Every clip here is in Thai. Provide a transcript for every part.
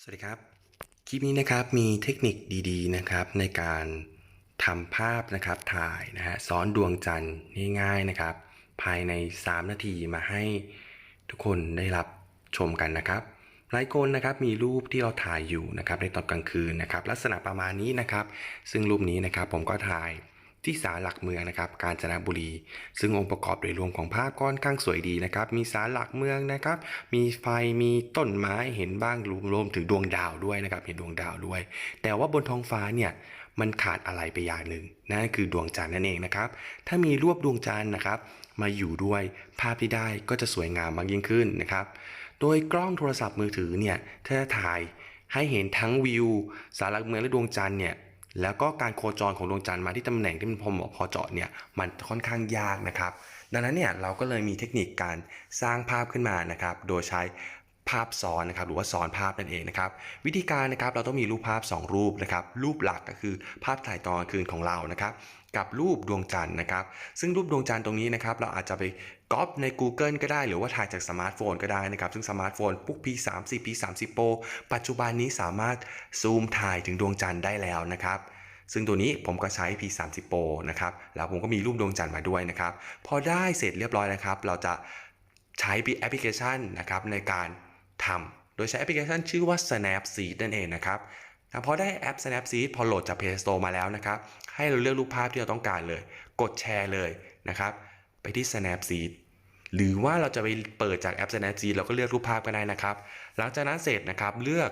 สวัสดีครับ คลิปนี้นะครับมีเทคนิคดีๆนะครับในการทำภาพนะครับถ่ายนะฮะซ้อนดวงจันทร์ง่ายๆนะครับ ภายใน 3 นาทีมาให้ทุกคนได้รับชมกันนะครับหลายคนนะครับมีรูปที่เราถ่ายอยู่นะครับในตอนกลางคืนนะครับ ลักษณะประมาณนี้นะครับ ซึ่งรูปนี้นะครับผมก็ถ่าย ที่ศาลหลักเมืองนะครับกาญจนบุรี ซึ่งองค์ประกอบโดยรวมของภาพก้อนข้างสวยดีนะครับ มีศาลหลักเมืองนะครับ มีไฟมีต้นไม้เห็นบ้างรวมรวมถึงดวงดาวด้วยนะครับ เห็นดวงดาวด้วย แต่ว่าบนท้องฟ้าเนี่ยมันขาดอะไรไปอย่างหนึ่งนั่นคือดวงจันทร์นั่นเองนะครับ ถ้ามีรวบดวงจันทร์นะครับ มาอยู่ด้วยภาพที่ได้ก็จะสวยงามมากยิ่งขึ้นนะครับ โดยกล้องโทรศัพท์มือถือเนี่ยถ้าถ่ายให้เห็นทั้งวิวสารหลักเมืองและดวงจันทร์เนี่ย แล้วก็การโคจรของดวงจันทร์มาที่ตำแหน่งที่มันพอเหมาะพอเจาะเนี่ยมันค่อนข้างยากนะครับ ดังนั้นเนี่ยเราก็เลยมีเทคนิคการสร้างภาพขึ้นมานะครับ โดยใช้ ภาพซ้อนนะครับหรือว่าซ้อนภาพนั่นเองนะครับวิธีการนะครับเราต้องมีรูปภาพ 2 รูปนะครับรูปหลักก็คือภาพถ่ายตอนกลางคืนของเรานะครับกับรูปดวงจันทร์นะครับ ซึ่งรูปดวงจันทร์ตรงนี้นะครับเราอาจจะไปก๊อปใน Google ก็ได้ หรือว่าถ่ายจากสมาร์ทโฟนก็ได้นะครับ ซึ่งสมาร์ทโฟนพวก P30 P30 Pro ปัจจุบันนี้สามารถซูมถ่ายถึงดวงจันทร์ได้แล้วนะครับซึ่งตัวนี้ผมก็ใช้ P30 Pro นะครับ แล้วผมก็มีรูปดวงจันทร์มาด้วยนะครับ พอได้เสร็จเรียบร้อยนะครับ เราจะใช้แอปพลิเคชันนะครับในการ ทำโดยใช้แอปพลิเคชันชื่อว่า Snapseed นั่นเองนะครับพอได้แอป Snapseed พอโหลดจาก Play Store มาแล้วนะครับ ให้เราเลือกรูปภาพที่เราต้องการเลย กดแชร์เลยนะครับ ไปที่ Snapseed หรือว่าเราจะไปเปิดจากแอป Snapseed เราก็เลือกรูปภาพก็ได้นะครับ หลังจากนั้นเสร็จนะครับ เลือก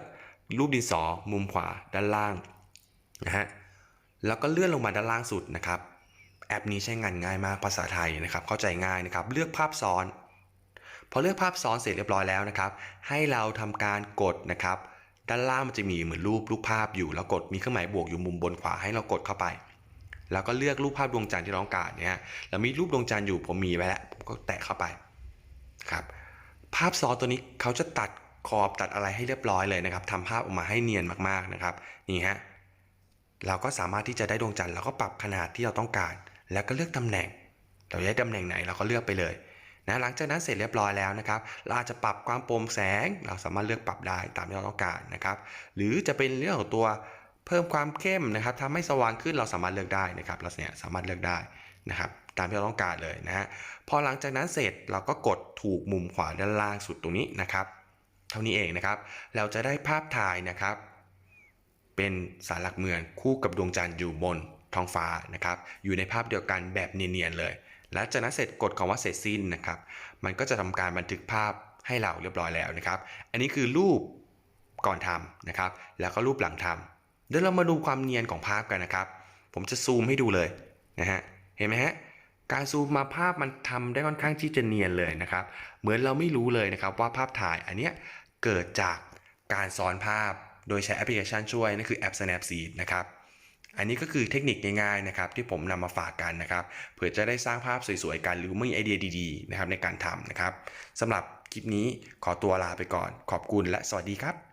รูปดินสอมุมขวาด้านล่างนะฮะ แล้วก็เลื่อนลงมาด้านล่างสุดนะครับ แอปนี้ใช้งานง่ายมากภาษาไทยนะครับ เข้าใจง่ายนะครับ เลือกภาพซ้อน พอเลือกภาพซ้อนเสร็จเรียบร้อยแล้วนะครับ ให้เราทำการกดนะครับ ด้านล่างมันจะมีเหมือนรูปรูปภาพอยู่ แล้วกดมีเครื่องหมายบวกอยู่มุมบนขวาให้เรากดเข้าไป แล้วก็เลือกรูปภาพดวงจันทร์ที่เราต้องการเนี่ยแล้วมีรูปดวงจันทร์อยู่ผมมีไว้แล้วผมก็แตะเข้าไปครับภาพซ้อนตัวนี้เขาจะตัดขอบตัดอะไรให้เรียบร้อยเลยนะครับทำภาพออกมาให้เนียนมากๆนะครับนี่ฮะเราก็สามารถที่จะได้ดวงจันทร์เราก็ปรับขนาดที่เราต้องการ แล้วก็เลือกตำแหน่ง เราจะได้ตำแหน่งไหนเราก็เลือกไปเลย นะหลังจากนั้นเสร็จเรียบร้อยแล้วนะครับ เราอาจจะปรับความโปร่งแสง เราสามารถเลือกปรับได้ตามที่เราต้องการนะครับ หรือจะเป็นเรื่องของตัวเพิ่มความเข้มนะครับทำให้สว่างขึ้นเราสามารถเลือกได้นะครับ เราเนี่ยสามารถเลือกได้นะครับตามที่เราต้องการเลยนะฮะพอหลังจากนั้นเสร็จเราก็กดถูกมุมขวาด้านล่างสุดตรงนี้นะครับ เท่านี้เองนะครับ เราจะได้ภาพถ่ายนะครับ เป็นสารหลักเมืองคู่กับดวงจันทร์อยู่บนท้องฟ้านะครับ อยู่ในภาพเดียวกันแบบเนียนๆเลย และจากนั้นเสร็จกดคำว่าเสร็จสิ้นนะครับ มันก็จะทำการบันทึกภาพให้เราเรียบร้อยแล้วนะครับ อันนี้คือรูปก่อนทำนะครับ แล้วก็รูปหลังทำเดี๋ยวเรามาดูความเนียนของภาพกันนะครับ ผมจะซูมให้ดูเลยนะฮะ เห็นไหมฮะ การซูมมาภาพมันทำได้ค่อนข้างที่จะเนียนเลยนะครับ เหมือนเราไม่รู้เลยนะครับว่าภาพถ่ายอันเนี้ยเกิดจากการซ้อนภาพโดยใช้แอปพลิเคชันช่วยนั่นคือแอป Snapseed นะครับ อันนี้ก็คือเทคนิคง่ายๆนะครับที่ผมนำมาฝากกันนะครับเผื่อจะได้สร้างภาพสวยๆกันหรือมีไอเดียดีๆนะครับในการทำนะครับสำหรับคลิปนี้ขอตัวลาไปก่อน ขอบคุณและสวัสดีครับ